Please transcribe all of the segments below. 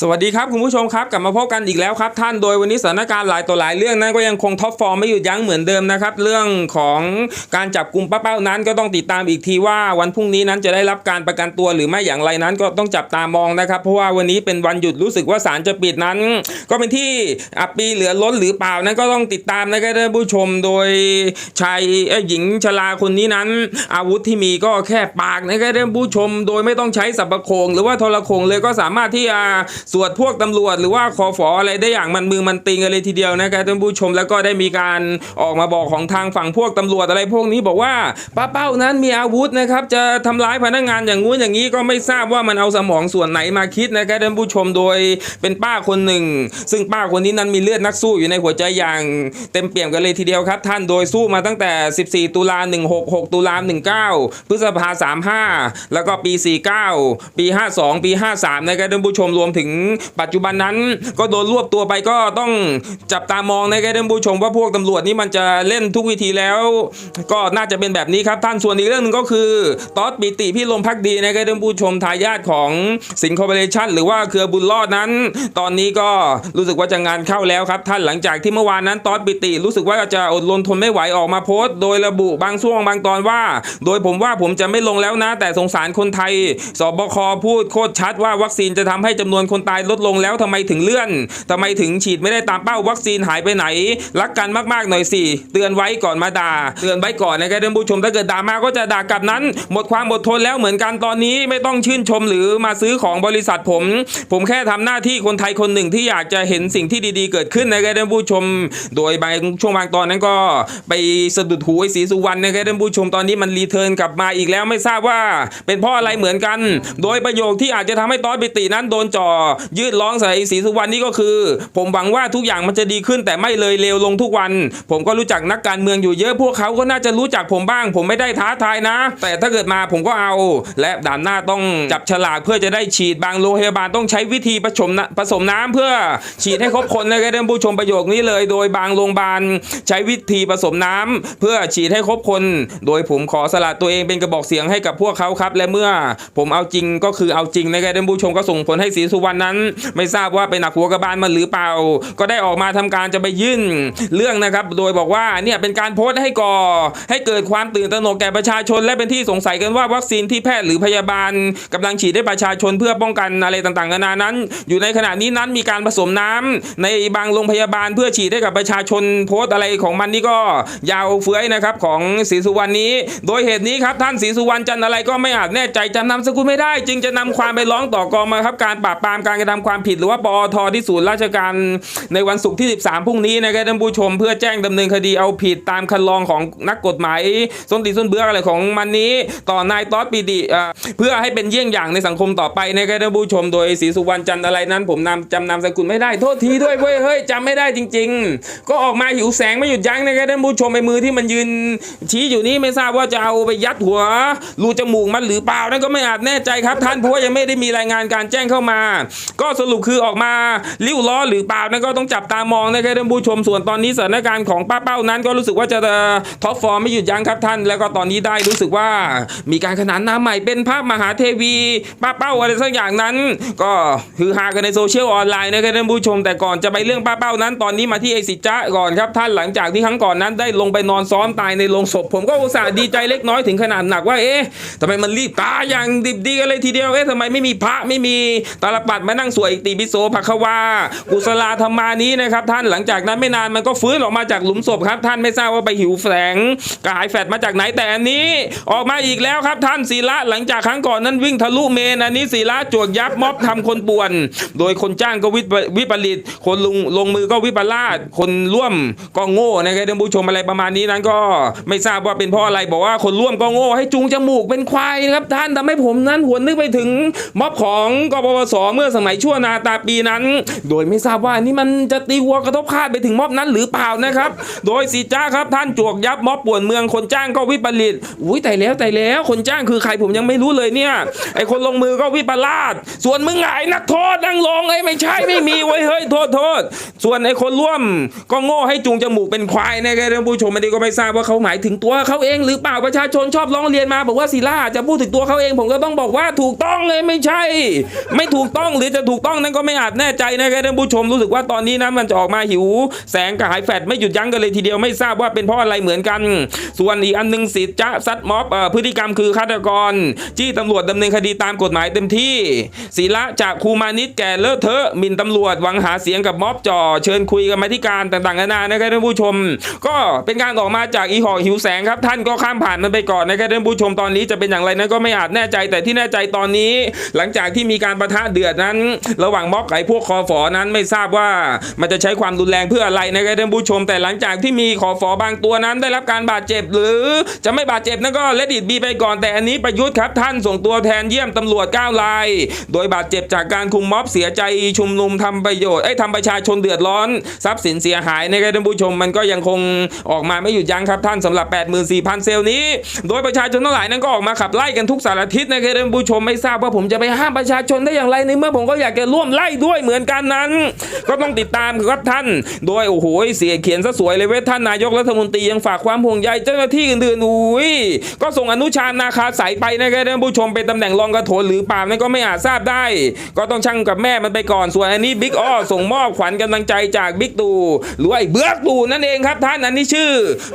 สวัสดีครับคุณผู้ชมครับกลับมาพบกันอีกแล้วครับ ท่านโดยวันนี้สถานการณ์หลายต่อหลายเรื่องนั้นก็ยังคงท็อปฟอร์มไม่หยุดยั้งเหมือนเดิมนะครับ เรื่องของการจับกลุ่มป้าเป้านั้นก็ต้องติดตามอีกทีว่าวันพรุ่งนี้นั้นจะได้รับการประกันตัวหรือไม่อย่างไรนั้นก็ต้องจับตามองนะครับ เพราะว่าวันนี้เป็นวันหยุดรู้สึกว่าศาลจะปิดนั้น ก็เป็นที่อับปีเหลือล้นหรือเปล่านั้นก็ต้องติดตามนะครับท่านผู้ชมโดยชายหญิงชราคนนี้นั้น อาวุธที่มีก็แค่ปากนะครับท่านผู้ชม โดยไม่ต้องใช้สับปะโคงหรือว่าโทรโคงเลยก็สามารถที่จะสวดพวกตำรวจหรือว่าคอฝออะไรได้อย่างมันมือมันติงกันเลยทีเดียวนะครับท่านผู้ชมแล้วก็ได้มีการออกมาบอกของทางฝั่งพวกตำรวจอะไรพวกนี้บอกว่าป้าเป้านั้นมีอาวุธนะครับจะทำร้ายพนักงานอย่างงู้นอย่างนี้ก็ไม่ทราบว่ามันเอาสมองส่วนไหนมาคิดนะครับท่านผู้ชมโดยเป็นป้าคนหนึ่ง ซึ่งป้าคนนี้นั้นมีเลือดนักสู้อยู่ในหัวใจอย่างเต็มเปี่ยมกันเลยทีเดียวครับ ท่านโดยสู้มาตั้งแต่ 14 ตุลา166 ตุลา19 พฤษภา35 แล้วก็ปี 49 ปี 52 ปี 53นะครับท่านผู้ชมรวมถึงปัจจุบันนั้นก็โดนรวบตัวไปก็ต้องจับตามองนะครับท่านผู้ชมว่าพวกตำรวจนี่มันจะเล่นทุกวิธีแล้ว ก็น่าจะเป็นแบบนี้ครับท่านส่วนอีกเรื่องหนึ่งก็คือตอสปิติพี่ลมพักดีนะครับท่านผู้ชมทายาทของสิงคอร์ปอเรชั่นหรือว่าเครือบุญรอดนั้น ตอนนี้ก็รู้สึกว่าจะงานเข้าแล้วครับ ท่านหลังจากที่เมื่อวานนั้นตอสปิติ รู้สึกว่าจะอดรนทนไม่ไหวออกมาโพสต์ โดยระบุบางช่วงบางตอนว่า โดยผมว่าผมจะไม่ลงแล้วนะ แต่สงสารคนไทยสบคพูดโคตรชัดว่าวัคซีนจะทำให้จำนวนคนคนตายลดลงแล้วทำไมถึงเลื่อนทำไมถึงฉีดไม่ได้ตามเป้าวัคซีนหายไปไหน รักกันมากๆหน่อยสิเตือนไว้ก่อนมาด่า เตือนไว้ก่อนนะครับท่านผู้ชมถ้าเกิดด่ามาก็จะด่ากลับนั้น หมดความอดทนแล้วเหมือนกันตอนนี้ไม่ต้องชื่นชมหรือมาซื้อของบริษัทผม ผมแค่ทำหน้าที่คนไทยคนหนึ่งที่อยากจะเห็นสิ่งที่ดีๆ เกิดขึ้นนะครับท่านผู้ชม โดยบางช่วงบางตอนนั้นก็ไปสะดุดหูไอ้ศรีสุวรรณนะครับท่านผู้ชมตอนนี้มันรีเทิร์นกลับมาอีกแล้วไม่ทราบว่า เป็นเพราะอะไรเหมือนกัน โดยประโยคที่อาจจะทำให้ตอนปิตินั้นโดนจ่อยืดร้องใส่ไอ้ศรีสุวรรณนี่ก็คือ ผมหวังว่าทุกอย่างมันจะดีขึ้น แต่ไม่เลยเลวลงทุกวัน ผมก็รู้จักนักการเมืองอยู่เยอะพวกเขาก็น่าจะรู้จักผมบ้าง ผมไม่ได้ท้าทายนะ แต่ถ้าเกิดมาผมก็เอา และด่านหน้าต้องจับฉลากเพื่อจะได้ฉีดบางโรงพยาบาลต้องใช้วิธีผสมผสมน้ำเพื่อฉีดให้ครบคนนะครับท่านผู้ชมประโยคนี้เลย โดยบางโรงพยาบาลใช้วิธีผสมน้ำเพื่อฉีดให้ครบคน โดยผมขอสละตัวเองเป็นกระบอกเสียงให้กับพวกเขาครับ และเมื่อผมเอาจริงก็คือเอาจริงนะครับท่านผู้ชมก็ส่งผลให้ศรีสุวรรณนั้น ไม่ทราบว่าเป็นหนักหัวกระบาลมาหรือเปล่า ก็ได้ออกมาทำการจะไปยื่นเรื่องนะครับ โดยบอกว่าเนี่ยเป็นการโพสต์ให้ก่อ ให้เกิดความตื่นตระหนกแก่ประชาชน และเป็นที่สงสัยกันว่าวัคซีนที่แพทย์หรือพยาบาลกำลังฉีดให้ประชาชนเพื่อป้องกันอะไรต่างๆนานานั้น อยู่ในขณะนี้นั้นมีการผสมน้ำในบางโรงพยาบาลเพื่อฉีดให้กับประชาชนโพสต์อะไรของมันนี่ก็ยาวเฟื้อยนะครับของศรีสุวรรณนี้ โดยเหตุนี้ครับท่านศรีสุวรรณจันอะไรก็ไม่อาจแน่ใจจำนาสกุลไม่ได้ จึงจะนำความไปร้องต่อกองบังคับการปราบปรามการกระทำความผิดหรือว่าปอทที่ศูนย์ราชการในวันศุกร์ที่ 13พรุ่งนี้นะครับท่านผู้ชมเพื่อแจ้งดำเนินคดีเอาผิดตามคันลองของนักกฎหมายส้นตีส้นเบื้องอะไรของมันนี้ ต่อนายต๊อดปีดีเอ่อเพื่อให้เป็นเยี่ยงอย่างในสังคมต่อไปนะครับท่านผู้ชมโดยศรีสุวรรณจันทร์อะไรนั้น ผมนำจำนามสกุลไม่ได้โทษทีด้วยเว้ยเฮ้ยจำไม่ได้จริง ๆ ก็ออกมาหิวแสงไม่หยุดยั้งนะครับท่านผู้ชมไปมือที่มันยืนชี้อยู่นี้ไม่ทราบว่าจะเอาไปยัดหัวรูจมูกมันหรือเปล่านั่นก็ไม่อาจแน่ใจครับ ท่านเพราะว่ายังไม่ได้มีรายงานการแจ้งเข้ามาก็สรุปคือออกมาลิ้วล้อหรือเปล่านั่นก็ต้องจับตามองนะครับท่านผู้ชมส่วนตอนนี้สถานการณ์ของป้าเป้านั้น ก็รู้สึกว่าจะท็อปฟอร์มไม่หยุดยั้งครับท่าน แล้วก็ตอนนี้ได้รู้สึกว่ามีการขนานนามใหม่เป็นภาพมหาเทวีป้าเป้าอะไรสักอย่างนั้น ก็คือฮากันในโซเชียลออนไลน์นะครับท่านผู้ชมแต่ก่อนจะไปเรื่องป้าเป้านั้น ตอนนี้มาที่ไอซิจ้าก่อนครับท่านหลังจากที่ครั้งก่อนนั้นได้ลงไปนอนซ้อมตายในโรงศพ ผมก็อุตส่าห์ดีใจเล็กน้อยถึงขนาดหนักว่าเอ๊ะทำไมมันรีบตายอย่างดิบดีกันเลยทีเดียวเอ๊ะทำไมไม่มีพระไม่มีตาลปัดมานั่งสวยอิติปิโสภควา กุศลาธรรมานี้นะครับ ท่านหลังจากนั้นไม่นานมันก็ฟื้นออกมาจากหลุมศพครับ ท่านไม่ทราบว่าไปหิวแฝงกระหายแฟดมาจากไหนแต่อันนี้ ออกมาอีกแล้วครับท่านศีละหลังจากครั้งก่อนนั้นวิ่งทะลุเมนอันนี้ศีละจวกยับม็อบทำคนป่วน โดยคนจ้างก็วิปวิปริตคนลงลงมือก็วิปลาสคนร่วมก็โง่นะครับท่านผู้ชมอะไรประมาณนี้นั้นก็ไม่ทราบว่าเป็นเพราะอะไรบอกว่าคนร่วมก็โง่ให้จูงจมูกเป็นควายครับท่านทำให้ผมนั้นหวนนึกไปถึงม็อบของกปปสเมื่อสมัยชั่วนาตาปีนั้น โดยไม่ทราบว่านี่มันจะตีหัวกระทบคาดไปถึงม็อบนั้นหรือเปล่านะครับ โดยสีจ้าครับท่านจวกยับม็อบป่วนเมืองคนจ้างก็วิปริตอุ้ยแต่แล้วแต่แล้วคนจ้างคือใครผมยังไม่รู้เลยเนี่ยไอคนลงมือก็วิปลาสส่วนมึงไงนักโทษนั่งลงไอ้ไม่ใช่ไม่มีไว้ยเฮ้ยโทษโทษ ส่วนไอคนร่วมก็โง่ให้จูงจมูกเป็นควายนะครับท่านผู้ชมไม่ได้ก็ไม่ทราบว่าเขาหมายถึงตัวเขาเองหรือเปล่าประชาชนชอบร้องเรียนมาบอกว่าศิลาจะพูดถึงตัวเขาเองผมก็ต้องบอกว่าถูกต้องเลยไม่ใช่ ไม่ถูกต้องหรือรือจะถูกต้องนั้นก็ไม่อาจแน่ใจนะครับท่านผู้ชมรู้สึกว่าตอนนี้นะมันจะออกมาหิว แสงกระหายแฟดไม่หยุดยั้งกันเลยทีเดียวไม่ทราบว่าเป็นเพราะอะไรเหมือนกัน ส่วนอีกอันหนึงสิทธิ์จะซัดม็อบเอ่อพฤติกรรมคือฆาตกร จี้ตำรวจดำเนินคดีตามกฎหมายเต็มที่ศีละจากครูมานิดแก่เลอะเทอะมินตำรวจหวังหาเสียงกับม็อบจ่อเชิญคุยกันมาที่การต่างๆนานานะครับท่านผู้ชม ก็เป็นการออกมาจากอีหอหิวแสงครับ ท่านก็ข้ามผ่านมันไปก่อนนะครับท่านผู้ชมตอนนี้จะเป็นอย่างไรนั้นก็ไม่อาจแน่ใจ แต่ที่แน่ใจตอนนี้ หลังจากที่มีการประทะเดือดนั้น ระหว่างม็อบกับไอ้พวกคอฝอนั้นไม่ทราบว่ามันจะใช้ความรุนแรงเพื่ออะไรนะครับท่านผู้ชม แต่หลังจากที่มีคอฝอบางตัวนั้นได้รับการบาดเจ็บ หรือจะไม่บาดเจ็บนั่นก็เลดิตบีไปก่อนแต่อันนี้ประยุทธ์ครับท่านส่งตัวแทนเยี่ยมตำรวจ9ราย โดยบาดเจ็บจากการคุมม็อบเสียใจชุมนุมทำประโยชน์ไอ้ทำประชาชนเดือดร้อน ทรัพย์สินเสียหายนะครับท่านผู้ชมมันก็ยังคงออกมาไม่หยุดยั้งครับท่านสำหรับ 84,000 เซลล์นี้ โดยประชาชนทั้งหลายนั้นก็ออกมาขับไล่กันทุกสารทิศนะครับท่านผู้ชมไม่ทราบว่าผมจะไปห้ามประชาชนได้อย่างไรในเมื่อผมก็อยากจะร่วมไล่ด้วยเหมือนกันนั้น ก็ต้องติดตามครับท่าน โดยโอ้โหเสียเขียนซะสวยเลยเว้ยท่านนายกรัฐมนตรียังฝากความห่วงใยเจ้าหน้าที่อื่นๆอุ้ยก็ส่งอนุชานาคาสายไปนะครับท่านผู้ชมเป็นตำแหน่งรองกระโถนหรือเปล่านั่นก็ไม่อาจทราบได้ ก็ต้องชั่งกับแม่มันไปก่อนส่วนอันนี้บิ๊กอ้อส่งมอบขวัญกำลังใจจากบิ๊กตู่หรือว่าไอ้เบื้อกตู่นั่นเองครับท่านอันนี้ชื่อ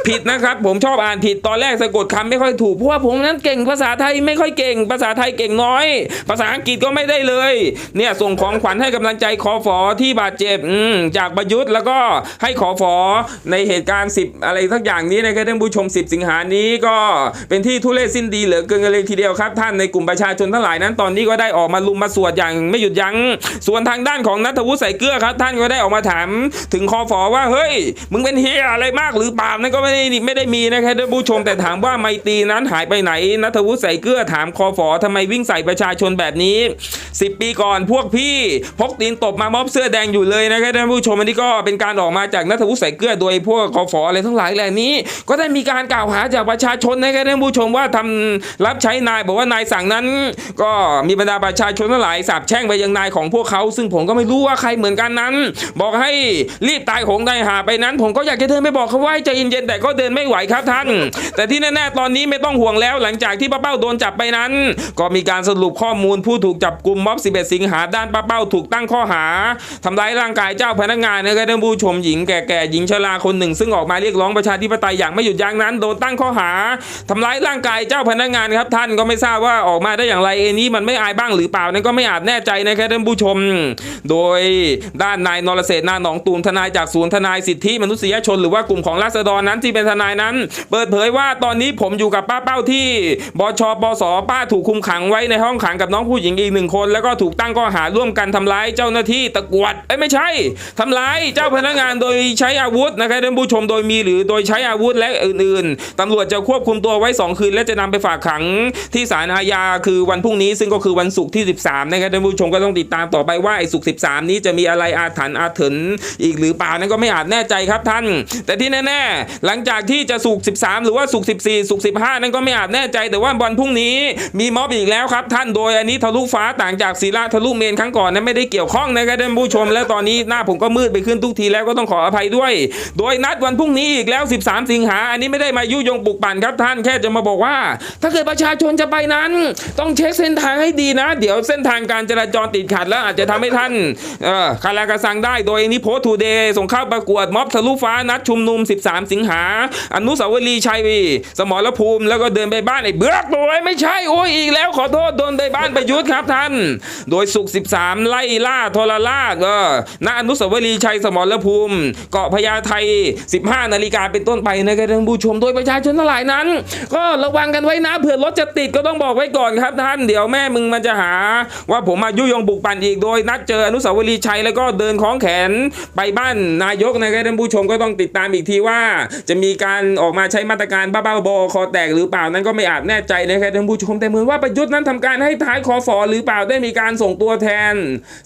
ผิดนะครับ ผมชอบอ่านผิดตอนแรกสะกดคำไม่ค่อยถูกเพราะว่าผมนั้นเก่งภาษาไทยไม่ค่อยเก่ง ภาษาไทยเก่งน้อย ภาษาอังกฤษก็ไม่ได้เลยเนี่ยส่งของขวัญให้กำลังใจคอฟอที่บาดเจ็บอืจากประยุทธ์แล้วก็ให้ขอฟอในเหตุการณ์ 10 อะไรสักอย่างนี้นะครับท่านผู้ชม 10 สิงหานี้ก็เป็นที่ทุเรศสิ้นดีเหลือเกินเลยทีเดียวครับท่านในกลุ่มประชาชนทั้งหลายนั้นตอนนี้ก็ได้ออกมาลุมมาสวดอย่างไม่หยุดยัง้งส่วนทางด้านของนัทวุฒิใส่เกลือครับ ท่านก็ได้ออกมาถามถึงคอฟอว่าเฮ้ย มึงเป็นเฮียอะไรมากหรือเปล่านั่นก็ไม่ได้ไม่ได้มีนะครับท่านผู้ชมแต่ถามว่าไมตีนั้นหายไปไหนนัทวุฒิใส่เกลือถามคอฟอทำไมวิ่งใส่ประชาชนแบบนี้ 10 ปีก่อนพวกพี่ พกตีนตบมามอบเสื้อแดงอยู่เลยนะครับท่านผู้ชมอันนี้ก็เป็นการออกมาจากนัทวุฒิใส่เกลือโดยพวกคอฟออะไรทั้งหลายแหล่นี้ ก็ได้มีการกล่าวหาจากประชาชนนะครับท่านผู้ชมว่าทำรับใช้นายบอกว่านายสั่งนั้น ก็มีบรรดาประชาชนทั้งหลายสาบแช่งไปยังนายของพวกเขา ซึ่งผมก็ไม่รู้ว่าใครเหมือนกันนั้น บอกให้รีบตายโหงตายหาไปนั้น ผมก็อยากจะเดินไปบอกเขาว่าให้ใจเย็นๆแต่ก็เดินไม่ไหวครับท่าน แต่ที่แน่ๆตอนนี้ไม่ต้องห่วงแล้วหลังจากที่ป้าเป้าโดนจับไปนั้น ก็มีการสรุปข้อมูลผู้ถูกจับกลุ่มม็อบ 11 สิงหาหาด้านป้าเป้าถูกตั้งข้อหาทำร้ายร่างกายเจ้าพนักงานนะครับท่านผู้ชมหญิงแก่ๆหญิงชราคนหนึ่ง ซึ่งออกมาเรียกร้องประชาธิปไตยอย่างไม่หยุดยั้งนั้นโดนตั้งข้อหาทำร้ายร่างกายเจ้าพนักงานครับท่านก็ไม่ทราบว่าออกมาได้อย่างไรเอ็นี้มันไม่อายบ้างหรือเปล่านั่นก็ไม่อาจแน่ใจนะครับท่านผู้ชม โดยด้านนายนรเศรษฐนาหนองตูมทนายจากศูนย์ทนายสิทธิมนุษยชน หรือว่ากลุ่มของราษฎรนั้นที่เป็นทนายนั้น เปิดเผยว่าตอนนี้ผมอยู่กับป้าเป้าที่บชปสป้าถูกคุมขังไว้ในห้องขังกับน้องผู้หญิงอีกหนึ่งคน แล้วก็ถูกตั้งข้อหาร่วมกันทำร้ายเจ้าหน้าที่ตะกวดเอ้ยไม่ใช่ทำร้ายเจ้าพนักงานโดยใช้อาวุธนะครับท่านผู้ชมโดยมีหรือโดยใช้อาวุธและอื่นๆตำรวจจะควบคุมตัวไว้ 2 คืน และจะนำไปฝากขังที่ศาลอาญาคือวันพรุ่งนี้ซึ่งก็คือวันศุกร์ที่ 13นะครับท่านผู้ชมก็ต้องติดตามต่อไปว่าไอ้ศุกร์13 นี้จะมีอะไรอาถรรพ์อาถรรพ์อีกหรือเปล่านั่นก็ไม่อาจแน่ใจครับท่าน แต่ที่แน่ๆ หลังจากที่จะศุกร์13 หรือว่าศุกร์14ศุกร์15 นั่นก็ไม่อาจแน่ใจ แต่ว่าวันพรุ่งนี้มีม็อบอีกแล้วครับท่านโดยอันนี้ทะลุฟ้าต่างจากศิลาทะลุเมนครั้งก่อนนั้นไม่ได้เกี่ยวข้องนะครับท่านผู้ชม และตอนนี้หน้าผมก็มืดไปขึ้นทุกทีแล้วก็ต้องขออภัยด้วย โดยนัดวันพรุ่งนี้อีกแล้ว 13 สิงหา อันนี้ไม่ได้มายุยงปลุกปั่นครับท่านแค่จะมาบอกว่า ถ้าเกิดประชาชนจะไปนั้น ต้องเช็คเส้นทางให้ดีนะ เดี๋ยวเส้นทางการจราจรติดขัดแล้วอาจจะทำให้ท่านเอ่อคาราคาซังได้ โดยนี้โพสต์ทูเดย์ส่งเข้าประกวดม็อบทะลุฟ้านัดชุมนุม 13 สิงหา อนุสาวรีย์ชัยสมรภูมิแล้วก็เดินไปบ้านไอ้เบือกตัวไม่ใช่โอ้ยอีกแล้วขอโทษโดนไปบ้านประยุทธ์ครับท่าน โดยสุกร์13 ไล่ล่าทรราชเออณอนุสาวรีย์ชัยสมรภูมิ เกาะพญาไท 15 นาฬิกาเป็นต้นไปนะครับท่านผู้ชมโดยประชาชนทั้งหลายนั้น ก็ระวังกันไว้นะเผื่อรถจะติดก็ต้องบอกไว้ก่อนครับท่าน เดี๋ยวแม่มึงมันจะหา ว่าผมมายุยงบุกปั่นอีกโดย นัดเจออนุสาวรีย์ชัยแล้วก็เดินคล้องแขนไปบ้านนายกนะครับท่านผู้ชมก็ต้องติดตามอีกทีว่า จะมีการออกมาใช้มาตรการบ้าๆบอคอแตกหรือเปล่านั้นก็ไม่อาจแน่ใจนะครับท่านผู้ชมแต่เหมือนว่าประยุทธ์นั้นทำการให้ท้ายคอฟอหรือเปล่าได้มีการส่งตัวแทน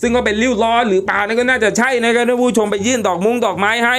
ซึ่งก็เป็นริ้วล้อหรือเปล่านั่นก็น่าจะใช่นะครับท่านผู้ชมไปยื่นดอกมุ้งดอกไม้ให้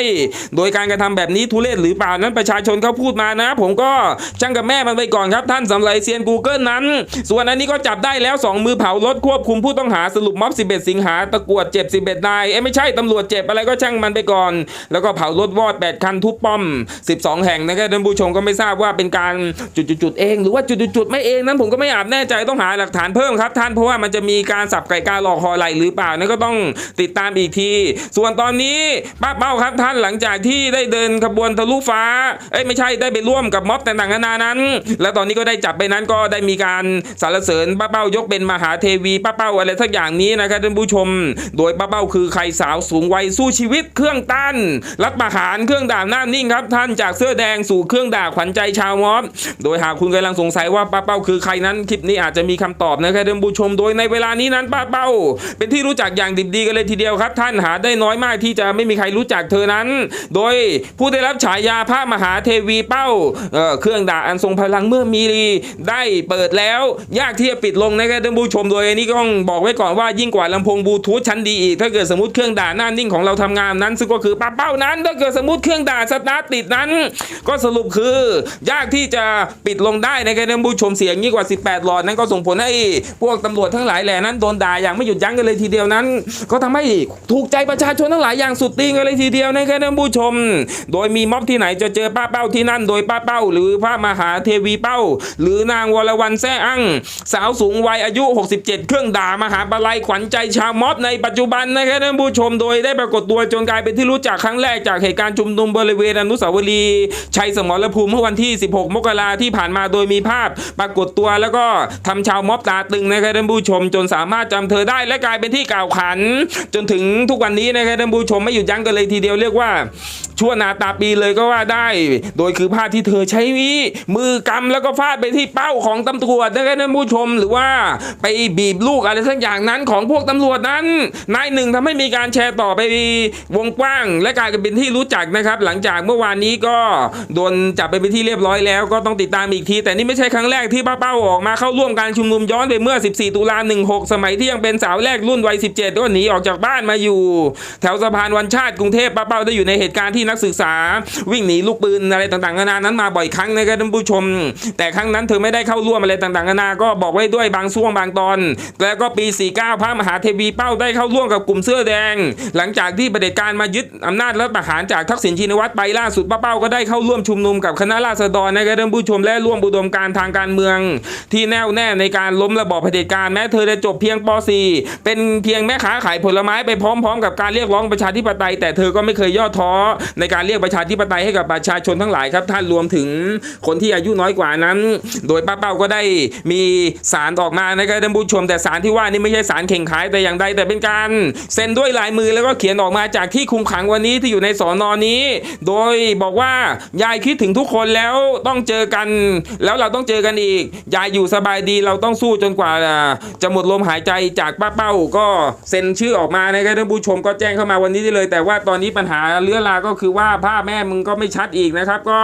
โดยการกระทำแบบนี้ทุเรศหรือเปล่านั้นประชาชนเขาพูดมานะ ผมก็ช่างกับแม่มันไปก่อนครับท่านสำหรับเซียน Google นั้น ส่วนอันนี้ก็จับได้แล้ว 2 มือเผารถควบคุมผู้ต้องหาสรุปม็อบ 11 สิงหาตะกวดเจ็บ 11 นายเอ้ไม่ใช่ตำรวจเจ็บอะไรก็ช่างมันไปก่อน แล้วก็เผารถวอด 8 คันทุบป้อม 12 แห่งนะครับท่านผู้ชมก็ไม่ทราบว่าเป็นการจุดๆเอง หรือว่าจุดๆไม่เองนั้นผมก็ไม่อาจแน่ใจต้องหาหลักฐานเพิ่มครับท่านเพราะว่ามันจะมีการสับไก่การหลอกคอไหลหรือเปล่านั่นก็ต้องติดตามอีกที ส่วนตอนนี้ป้าเป้าครับท่านหลังจากที่ได้เดินขบวนทะลุฟ้าเอ้ยไม่ใช่ได้ไปร่วมกับม็อบต่างๆนานานั้น แล้วตอนนี้ก็ได้จับไปนั้นก็ได้มีการสรรเสริญป้าเป้ายกเป็นมหาเทวีป้าเป้าอะไรสักอย่างนี้นะครับท่านผู้ชม โดยป้าเป้าคือใครสาวสูงวัยสู้ชีวิตเครื่องต้านรัฐประหารเครื่องด่าหน้านิ่งครับ ท่านจากเสื้อแดงสู่เครื่องด่าขวัญใจชาวม็อบ โดยหากคุณกำลังสงสัยว่าป้าเป้าคือใครนั้นคลิปนี้อาจจะมีคำตอบนะครับท่านผู้ชมโดยในเวลานี้นั้นป้าเป้า เป็นที่รู้จักอย่างดิบดีกันเลยทีเดียวครับ ท่านหาได้น้อยมากที่จะไม่มีใครรู้จักเธอนั้น โดยผู้ได้รับฉายาพระมหาเทวีเป้าเเครื่องด่าอันทรงพลังเมื่อมีได้เปิดแล้ว ยากที่จะปิดลงนะครับท่านผู้ชมโดยอันนี้ก็ต้องบอกไว้ก่อนว่ายิ่งกว่าลำโพงบลูทูธชั้นดีอีกถ้าเกิดสมมติเครื่องด่าหน้านิ่งของเราทำงานนั้น ซึ่งก็คือป้าเป้านั้น ถ้าเกิดสมมติเครื่องด่าสตาร์ทติดนั้น ก็สรุปคือยากที่จะปิดลงได้นะครับท่านผู้ชมเสียงยิ่งกว่า 18 หลอดนั้นก็ส่งผลให้พวกตำรวจทั้งหลายแหล่นั้นโดนด่าอย่างไม่หยุดยั้งกันเลยทีเดียวนั้น ก็ทำให้ถูกใจประชาชนทั้งหลายอย่างสุดตีนกันเลยทีเดียวนะครับท่านผู้ชม โดยมีม็อบที่ไหนจะเจอป้าเป้าที่นั่น โดยป้าเป้า หรือพระมหาเทวีเป้า หรือนางวรวรรณแซ่อั้งสาวสูงวัยอายุ 67 เครื่องด่ามหาปลัยขวัญใจชาวม็อบในปัจจุบันนะครับท่านผู้ชมโดยได้ปรากฏตัวจนกลายเป็นที่รู้จักครั้งแรกจากเหตุการณ์ชุมนุมบริเวณอนุสาวรีย์ชัยสมรภูมิเมื่อวันที่ 16 มกราที่ผ่านมาโดยมีภาพปรากฏตัวแล้วก็ทำชาวม็อบตาตึงนะครับท่านผู้ชมจนสามารถจำเธอได้และกลายเป็นที่กล่าวขานจนถึงทุกวันนี้นะครับท่านผู้ชมไม่หยุดยั้งกันเลยทีเดียวเรียกว่าชั่วนาตาปีเลยก็ว่าได้ โดยคือภาพที่เธอใช้มือกำแล้วก็ฟาดไปที่เป้าของตำรวจนะครับท่านผู้ชมหรือว่าไปบีบลูกอะไรสักอย่างนั้นของพวกตำรวจนั้น นายหนึ่งทำให้มีการแชร์ต่อไปวงกว้าง และกลายเป็นที่รู้จักนะครับ หลังจากเมื่อวานนี้ก็โดนจับไปเป็นที่เรียบร้อยแล้ว ก็ต้องติดตามอีกที แต่นี่ไม่ใช่ครั้งแรกที่ป้าเป้าออกมาเข้าร่วมการชุมนุมย้อนไปเมื่อ 14 ตุลา16 สมัยที่ยังเป็นสาวแรกรุ่นวัย 17 ก็หนีออกจากบ้านมาอยู่ แถวสะพานวันชาติกรุงเทพป้าเป้าได้อยู่ในเหตุการณ์ที่นักศึกษา วิ่งหนีลูกปืนอะไรต่างๆนานานั้นมาบ่อยครั้งนะครับท่านผู้ชม แต่ครั้งนั้นเธอไม่ได้เข้าร่วมอะไรต่างๆนานาก็บอกไว้ด้วยบางช่วงบางตอน แล้วก็ปี 49 พระมหาเทวีเป้าได้เข้าร่วมกับกลุ่มเสื้อแดง หลังจากที่ประเผด็จการมายึดอำนาจรัฐประหารจากทักษิณชินวัตรไปล่าสุดป้าเป้าก็ได้เข้าร่วมชุมนุมกับคณะราษฎรนะครับท่านผู้ชมและร่วมอุดมการทางการเมือง ที่แน่วแน่ในการล้มระบอบเผด็จการแม้เธอจะจบเพียงป .4 เป็นเพียงแม่ค้าขายผลไม้ไปพร้อม ๆ กับการเรียกร้องประชาธิปไตย แต่เธอก็ไม่เคยย่อท้อในการเรียกประชาธิปไตยให้กับประชาชนทั้งหลายครับท่านรวมถึงคนที่อายุน้อยกว่านั้น โดยป้าเป้าก็ได้มีสารออกมานะครับท่านผู้ชม แต่สารที่ว่านี่ไม่ใช่สารเข่งขายแต่อย่างใดแต่เป็นการเซ็นด้วยลายมือแล้วก็เขียนออกมาจากที่คุมขังวันนี้ที่อยู่ในสอนอนี้ โดยบอกว่ายายคิดถึงทุกคนแล้วต้องเจอกัน แล้วเราต้องเจอกันอีกยายอยู่สบายดีเราต้องสู้จนกว่าจะหมดลมหายใจจากป้าเป้าก็เซ็นชื่อออกมานะครับท่านผู้ชมก็แจ้งเข้ามาวันนี้ได้เลย แต่ว่าตอนนี้ปัญหาเรื้อราก็คือว่าภาพแม่มึงก็ไม่ชัดอีกนะครับ ก็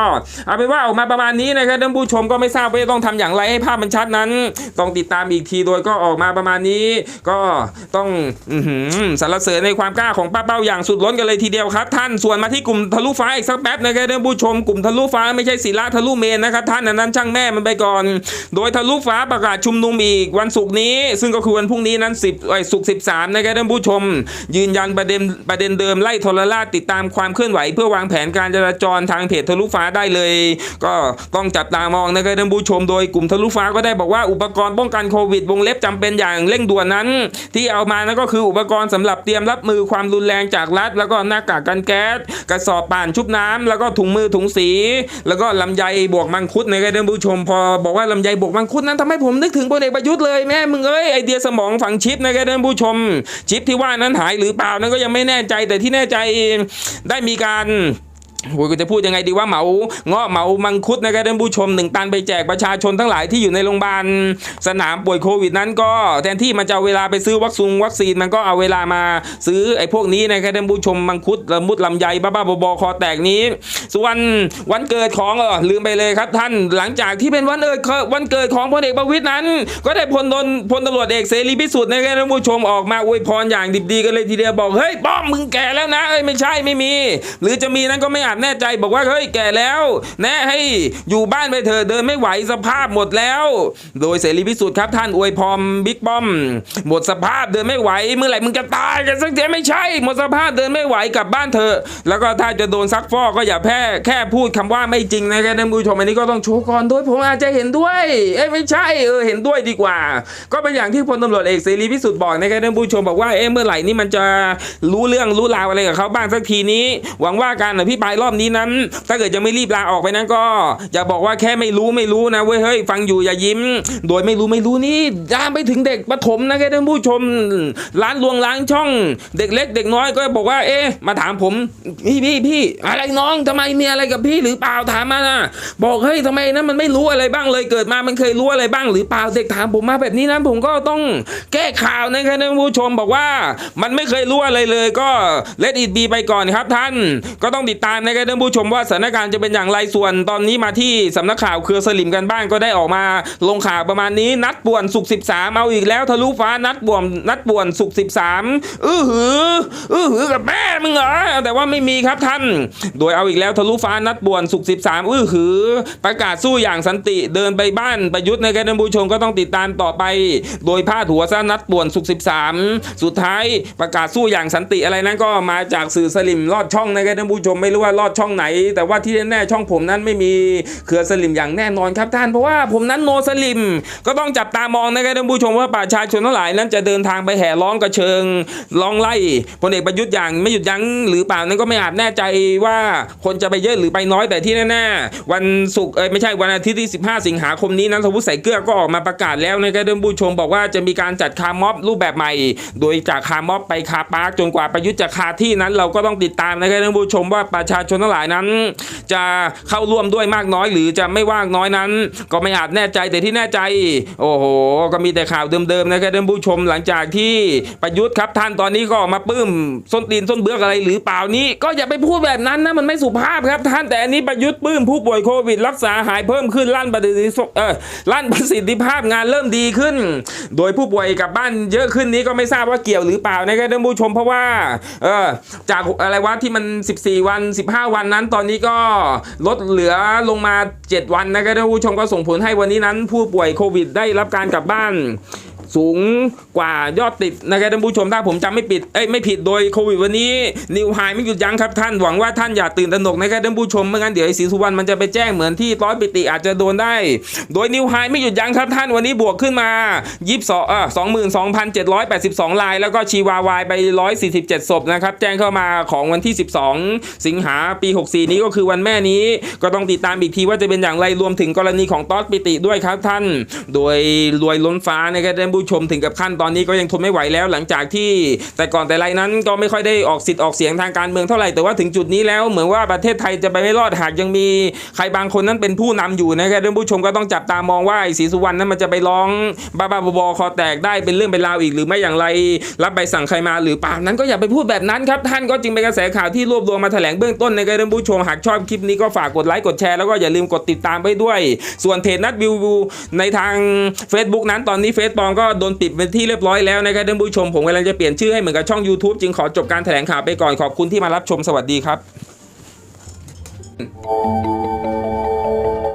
เอาเป็นว่าออกมาประมาณนี้นะครับท่านผู้ชมก็ไม่ทราบว่าจะต้องทำอย่างไรให้ภาพมันชัดนั้น ต้องติดตามอีกทีโดยก็ออกมาประมาณนี้ ก็ต้องอสรรเสริญในความกล้าของป้าเป้าอย่างสุดล้นกันเลยทีเดียวครับ ท่านส่วนมาที่กลุ่มทะลุฟ้าอีกสักแป๊บนะครับท่านผู้ชมกลุ่มทะลุฟ้าไม่ใช่ศิลาทะลุเมนนะครับท่านนนั้นช่างแม่มันไปก่อน โดยทะลุฟ้าประกาศชุมนุมอีกวันศุกร์นี้ ซึ่งก็คือวันพรุ่งนี้นั้น10ไอ้ศุกร์13นะครับท่านผู้ชม ยืนยันประเด็นประเด็นเดิมไล่ทรราชติดตามความเคลื่อนไหว เพื่อวางแผนการจราจรทางเพจทะลุฟ้าได้เลย ก็ต้องจับตามองนะครับท่านผู้ชม โดยกลุ่มทะลุฟ้าก็ได้บอกว่าอุปกรณ์ป้องกันโควิดวงเล็บจำเป็นอย่างเร่งด่วนนั้น ที่เอามานั่นก็คืออุปกรณ์สำหรับเตรียมรับมือความรุนแรงจากรัฐ แล้วก็หน้ากากกันแก๊สกระสอบป่านชุบน้ำแล้วก็ถุงมือถุงสี แล้วก็ลำไยบวกมังคุดนะครับท่านผู้ชม พอบอกว่าลำไยบวกมังคุดนั้นทำให้ผมนึกถึงพลเอกประยุทธ์เลยแม่มึงเอ้ยไอเดียสมองสองฝังชิปนะครับท่านผู้ชม ชิปที่ว่านั้นหายหรือเปล่านั้นก็ยังไม่แน่ใจแต่ที่แน่ใจได้มีการ โอ้ยกูจะพูดยังไงดีว่าเหมาเงาะเหมามังคุดนะครับท่านผู้ชมหนึ่งตันไปแจกประชาชนทั้งหลายที่อยู่ในโรงพยาบาลสนามป่วยโควิดนั้นก็แทนที่มันจะเอาเวลาไปซื้อวัคซีนวัคซีนมันก็เอาเวลามาซื้อไอ้พวกนี้นะครับท่านผู้ชมมังคุดละมุดลำไยบ้าๆบอๆคอแตกนี้ ส่วนวันเกิดของเออลืมไปเลยครับท่านหลังจากที่เป็นวันเอิดวันเกิดของพลเอกประวิตยนั้น ก็ได้พลตนพลตำรวจเอกเสรีพิสุทธิ์นะครับท่านผู้ชมออกมาอวยพรอย่างดิบดีกันเลยทีเดียวบอกเฮ้ยป้อมมึงแก่แล้วนะเอ้ยไม่ใช่ไม่มี หรือจะมีนั้นก็ไม่อาจแน่ใจบอกว่าเฮ้ยแก่แล้ว แน่ให้อยู่บ้านไปเถอะเดินไม่ไหวสภาพหมดแล้ว โดยเสรีพิสุทธิ์ครับท่านอวยพรบิ๊กป้อม หมดสภาพเดินไม่ไหวเมื่อไหร่มึงจะตายกันสักทีไม่ใช่ หมดสภาพเดินไม่ไหวกลับบ้านเถอะ แล้วก็ถ้าจะโดนซักฟอกก็อย่าแพ้แค่พูดคำว่าไม่จริงนะครับท่านผู้ชมอันนี้ก็ต้องโชว์ก่อนด้วยผมอาจจะเห็นด้วยเอ้ไม่ใช่เออเห็นด้วยดีกว่า ก็เป็นอย่างที่พลตำรวจเอกเสรีพิสุทธิ์บอกนะครับท่านผู้ชมบอกว่าเอ๊ะเมื่อไหร่นี่มันจะรู้เรื่องรู้ราวอะไรกับเขาบ้างสักทีนี้ หวังว่าการอภิปรายรอบนี้นั้น ถ้าเกิดยังไม่รีบลาออกไปนั้นก็อย่าบอกว่าแค่ไม่รู้ไม่รู้นะเว้ยเฮ้ยฟังอยู่อย่ายิ้ม โดยไม่รู้ไม่รู้นี่ยามไปถึงเด็กประถมนะครับท่านผู้ชม ร้านลวงล้างช่อง เด็กเล็ก เด็กน้อยก็บอกว่า เอ๊ะมาถามผมพี่พี่พี่อะไรน้องทำไมมีอะไรกับพี่หรือเปล่าถามมานะบอกเฮ้ยทำไมนะมันไม่รู้อะไรบ้างเลยเกิดมามันเคยรู้อะไรบ้างหรือเปล่าเด็กถามผมมาแบบนี้นะผมก็ต้องแก้ข่าวนะครับท่านผู้ชมบอกว่ามันไม่เคยรู้อะไรเลยก็เลดอิดบีไปก่อนครับท่านก็ต้องติดตามนะครับท่านผู้ชมว่าสถานการณ์จะเป็นอย่างไรส่วนตอนนี้มาที่สำนักข่าวเครือสลิมกันบ้างก็ได้ออกมา ลงข่าวประมาณนี้นัดป่วนสุก 13 เอาอีกแล้วทะลุฟ้านัดป่วนนัดป่วนสุก 13 อื้อหือ อื้อหือกับแม่มึงเหรอแต่ว่าไม่มีครับท่าน โดยเอาอีกแล้วทะลุฟ้านัดป่วนสุก 13 อื้อหือ ประกาศสู้อย่างสันติเดินไปบ้านประยุทธ์นะครับท่านผู้ชมก็ต้องติดตามต่อไป โดยพาดหัวซะนัดป่วนสุก 13 สุดท้ายประกาศสู้อย่างสันติอะไรนั้นก็มาจากสื่อสลิมลอดช่องนะครับท่านผู้ชมไม่รู้ว่าลอดช่องไหน แต่ว่าที่แน่ๆช่องผมนั้นไม่มีเครือสลิมอย่างแน่นอนครับท่านเพราะว่าผมนั้นโนสลิม ก็ต้องจับตามองนะครับท่านผู้ชมว่าประชาชนทั้งหลายนั้นจะเดินทางไปแห่ร้องกระเชิงร้องไล่พลเอกประยุทธ์อย่างไม่หยุดยั้งหรือเปล่านั้นก็ไม่อาจแน่ใจว่าคนจะไปเยอะหรือไปน้อยแต่ที่แน่ๆวันศุกร์เอ้ยไม่ใช่วันอาทิตย์ที่ 15 สิงหาคมนี้นั้นสวุฒิใส่เกลือก็ออกมาประกาศแล้วนะครับท่านผู้ชมบอกว่าจะมีการจัดคาร์ม็อบรูปแบบใหม่ โดยจากคาร์ม็อบไปคาร์ปาร์คจนกว่าประยุทธ์จะคาที่นั้นเราก็ต้องติดตามนะครับท่านผู้ชมว่าประชาชชนทั้งหลายนั้น จะเข้าร่วมด้วยมากน้อยหรือจะไม่ว่างน้อยนั้น ก็ไม่อาจแน่ใจแต่ที่แน่ใจ โอ้โห ก็มีแต่ข่าวเดิมๆนะครับท่านผู้ชมหลังจากที่ประยุทธ์ครับท่านตอนนี้ก็ออกมาปื้มส้นตีนส้นเบื้อกอะไรหรือเปล่านี้ ก็อย่าไปพูดแบบนั้นนะมันไม่สุภาพครับท่านแต่อันนี้ประยุทธ์ปื้มผู้ป่วยโควิด รักษาหายเพิ่มขึ้นลั่นประสิทธิเออลั่นประสิทธิภาพงานเริ่มดีขึ้น โดยผู้ป่วยกลับบ้านเยอะขึ้นนี้ก็ไม่ทราบว่าเกี่ยวหรือเปล่านะครับท่านผู้ชมเพราะว่าเออจากอะไรวะที่มัน 14 วัน 15วันนั้น ตอนนี้ก็ลดเหลือลงมา 7 วันนะครับท่านผู้ชมก็ส่งผลให้วันนี้นั้น ผู้ป่วยโควิดได้รับการกลับบ้าน สูงกว่ายอดติดนะครับท่านผู้ชมถ้าผมจำไม่ผิดเอ้ยไม่ผิดโดยโควิดวันนี้นิวไฮไม่หยุดยั้งครับท่านหวังว่าท่านอย่าตื่นตระหนกนะครับท่านผู้ชมไม่งั้นเดี๋ยวไอ้ศรีสุวรรณมันจะไปแจ้งเหมือนที่ร้อยปิติอาจจะโดนได้ โดยนิวไฮไม่หยุดยั้งครับท่านวันนี้บวกขึ้นมา22เอ่อ22,782ราย แล้วก็ชีวาวายไป147ศพนะครับแจ้งเข้ามาของวันที่12สิงหาปี64นี้ก็คือวันแม่นี้ ก็ต้องติดตามอีกทีว่าจะเป็นอย่างไรรวมถึงกรณีของต๊อดปิติด้วยครับท่าน โดยรวยล้นฟ้านะครับท่านผูู้้ชมถึงกับขั้นตอนนี้ก็ยังทนไม่ไหวแล้ว หลังจากที่แต่ก่อนแต่ไรนั้นก็ไม่ค่อยได้ออกสิทธิ์ออกเสียงทางการเมืองเท่าไหร่แต่ว่าถึงจุดนี้แล้วเหมือนว่าประเทศไทยจะไปไม่รอดหากยังมีใครบางคนนั้นเป็นผู้นำอยู่นะครับท่านผู้ชมก็ต้องจับตามองว่าศรีสุวรรณนั้นมันจะไปร้องบ้าๆบอคอแตกได้เป็นเรื่องเป็นราวอีกหรือไม่อย่างไร รับใบสั่งใครมาหรือเปล่านั้นก็อย่าไปพูดแบบนั้นครับท่านก็จึงเป็นกระแสข่าวที่รวบรวมมาแถลงเบื้องต้นนะครับท่านผู้ชมหากชอบคลิปนี้ก็ฝากกดไลค์กดแชร์แล้วก็อย่าลืมกดติดตามไปด้วย ส่วนเพจนัดวิวในทาง Facebook นั้นตอนนี้เฟซปอมก็โดนปิดเป็นที่เรียบร้อยแล้วนะครับท่านผู้ชมผมกำลังจะเปลี่ยนชื่อให้เหมือนกับช่อง YouTube จึงขอจบการแถลงข่าวไปก่อนขอบคุณที่มารับชมสวัสดีครับ